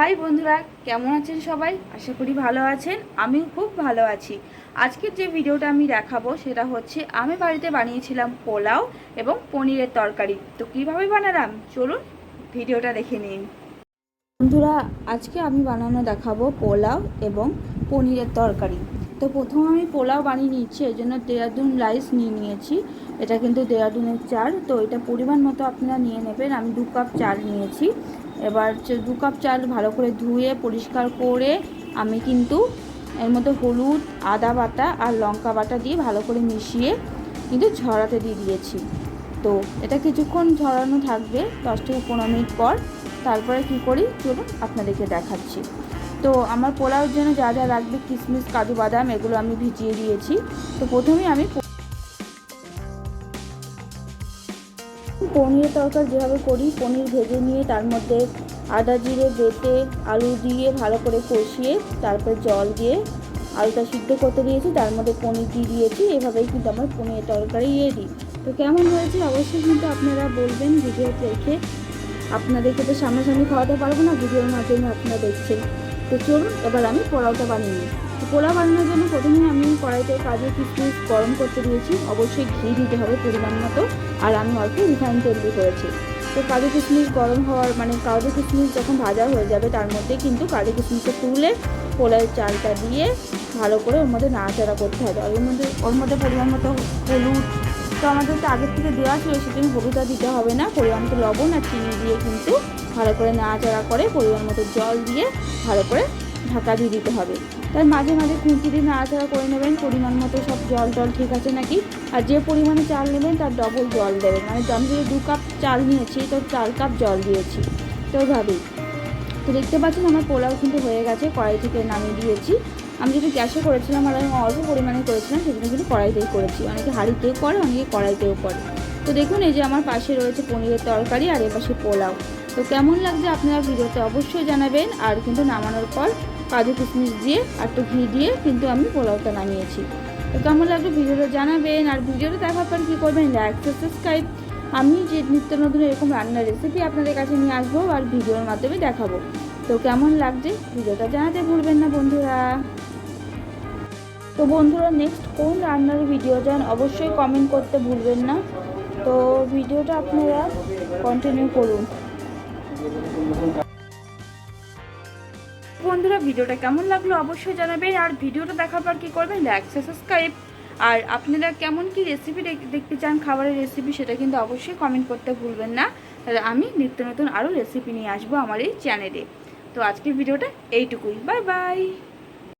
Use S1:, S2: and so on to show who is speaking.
S1: High বন্ধুরা, কেমন আছেন সবাই? আশা করি ভালো আছেন, আমিও খুব ভালো আছি। আজকের যে ভিডিওটা আমি দেখাবো সেটা হচ্ছে, আমি বাড়িতে বানিয়েছিলাম পোলাও এবং পনিরের তরকারি। তো কীভাবে বানালাম? চলুন ভিডিওটা দেখে নিন বন্ধুরা, আজকে আমি বানানো দেখাবো পোলাও এবং পনিরের তরকারি। তো প্রথম আমি পোলাও বানিয়ে নিচ্ছি এই জন্য দেরাদুন রাইস নিয়ে নিয়েছি। এটা কিন্তু দেরাদুনের চাল, তো এটা পরিমাণ মতো আপনারা নিয়ে নেবেন। আমি দু কাপ চাল নিয়েছি। এবার দু কাপ চাল ভালো করে ধুয়ে, পরিষ্কার করে আমি কিন্তু এর মধ্যে হলুদ, আদা বাটা আর লঙ্কা বাটা দিয়ে ভালো করে মিশিয়ে কিন্তু ঝরাতে দিয়ে দিয়েছি। তো এটা কিছুক্ষণ ঝরানো থাকবে দশ থেকে পনেরো মিনিট পর। তারপরে কি করি? চলুন আপনাদেরকে দেখাচ্ছি। তো আমার পোলাওর জন্য যা যা লাগবে কিশমিশ কাজু বাদাম, এগুলো আমি ভিজিয়ে দিয়েছি। তো প্রথমেই আমি পনিরের তরকারি যেভাবে করি, পনির ভেজে নিয়ে তার মধ্যে আদা জিরে, বেটে, আলু দিয়ে ভালো করে কষিয়ে তারপর জল দিয়ে আলুটা সিদ্ধ করতে দিয়েছি। তার মধ্যে পনির দিয়ে দিয়েছি। এভাবেই কিন্তু আমার পনিরের তরকারি রেডি তো কেমন হয়েছে? অবশ্যই কিন্তু আপনারা বলবেন ভিডিও দেখে। আপনাদেরকে তো সামনাসামনি খাওয়াতে পারব না ভিডিওর মাধ্যমে আপনারা দেখছেন। তো চলুন, এবার আমি পোলাওটা বানিয়ে নিই। পোলাও বানানোর জন্য প্রথমে আমি কড়াইতে কাজু কিশমিশ গরম করতে দিয়েছি। অবশ্যই ঘি দিতে হবে পরিমাণ মতো। আর আমি অল্প রিফাইন তেল দিয়ে করেছি। তো কাজু কিশমিশ গরম হওয়ার মানে কাজু কিশমিশ যখন ভাজা হয়ে যাবে তার মধ্যে কিন্তু কাজু কিশমিশটা তুলে পোলাওয়ের চালটা দিয়ে ভালো করে ওর মধ্যে নাড়াচাড়া করতে হবে। ওর মধ্যে ওর মধ্যে পরিমাণ মতো হলুদ। তো আমাদের তো আগের থেকে দেওয়া ছিল সেজন্য হলুদটা দিতে হবে না। পরিমাণ মতো লবণ আর চিনি দিয়ে কিন্তু ভালো করে নাড়াচাড়া করে পরিমাণ মতো জল দিয়ে ভালো করে ঢাকা দিয়ে দিতে হবে। তার মাঝে মাঝে খুঁটি দিয়ে নাড়াচাড়া করে নেবেন, পরিমাণ মতো সব জল টল ঠিক আছে নাকি? আর যে পরিমাণে চাল নেবেন তার ডবল জল দেবেন। মানে আমি যদি দু কাপ চাল নিয়েছি, তো চার কাপ জল দিয়েছি। তো ওইভাবেই তো দেখতে পাচ্ছেন আমার পোলাও কিন্তু হয়ে গেছে, কড়াই থেকে নামিয়ে দিয়েছি। আমি যদি গ্যাসে করেছিলাম আর আমি অল্প পরিমাণে করেছিলাম, সেজন্য কিন্তু কড়াইতেই করেছি। অনেকে হাঁড়িতেও করে, অনেকে কড়াইতেও করে। তো দেখুন, এই যে আমার পাশে রয়েছে পনিরের তরকারি আর এ পাশে পোলাও। তো কেমন লাগছে আপনারা ভিডিওতে অবশ্যই জানাবেন। আর কিন্তু নামানোর পর কাজু কিশমিশ দিয়ে আর একটু ঘি দিয়ে কিন্তু আমি পোলাওটা নামিয়েছি। তো কেমন লাগল ভিডিওটা জানাবেন। আর ভিডিওটা দেখার পর কী করবেন? লাইক সাবস্ক্রাইব আমি যে নিত্য নতুন এরকম রান্নার রেসিপি আপনাদের কাছে নিয়ে আসব আর ভিডিওর মাধ্যমে দেখাবো। তো কেমন লাগছে ভিডিওটা জানাতে ভুলবেন না বন্ধুরা। তো বন্ধুরা নেক্সট কোন রান্নার ভিডিও চান অবশ্যই কমেন্ট করতে ভুলবেন না। তো ভিডিওটা আপনারা কন্টিনিউ করুন। বন্ধুরা, ভিডিওটা কেমন লাগল অবশ্যই জানাবেন। আর ভিডিওটা দেখার পর কী করবেন? লাইক সাবস্ক্রাইব আর আপনারা কেমন কি রেসিপি দেখতে চান, খাবারের রেসিপি সেটা কিন্তু অবশ্যই কমেন্ট করতে ভুলবেন না। তাহলে আমি নিত্য নতুন আরও রেসিপি নিয়ে আসব আমার এই চ্যানেলে তো আজকের ভিডিওটা এইটুকুই। Bye bye